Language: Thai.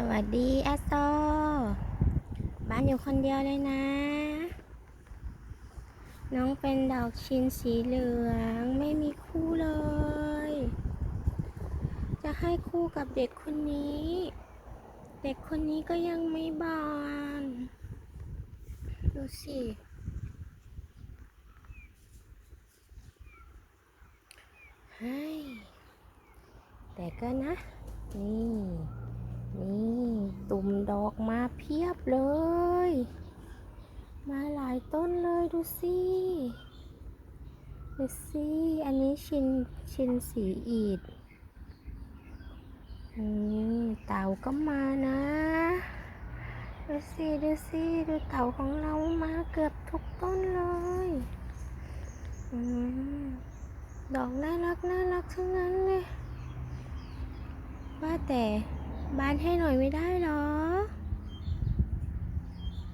สวัสดีแอสโซบ้านอยู่คนเดียวเลยนะ น้องเป็นดอกชินสีเหลืองไม่มีคู่เลย จะให้คู่กับเด็กคนนี้ เด็กคนนี้ก็ยังไม่บานดูสิให้แต่ก็นะ นี่ นี่ตุ่มดอกมาเพียบเลย มาหลายต้นเลยดูสิดูสิอันนี้ชินชินสีอีดนี่เต่าก็มานะดูสิดูสิดูเต่าของเรามาเกือบทุกต้นเลยอดอกน่ารักน่ารักทั้งนั้นเลยว่าแต่ บานให้หน่อยไม่ได้หรอ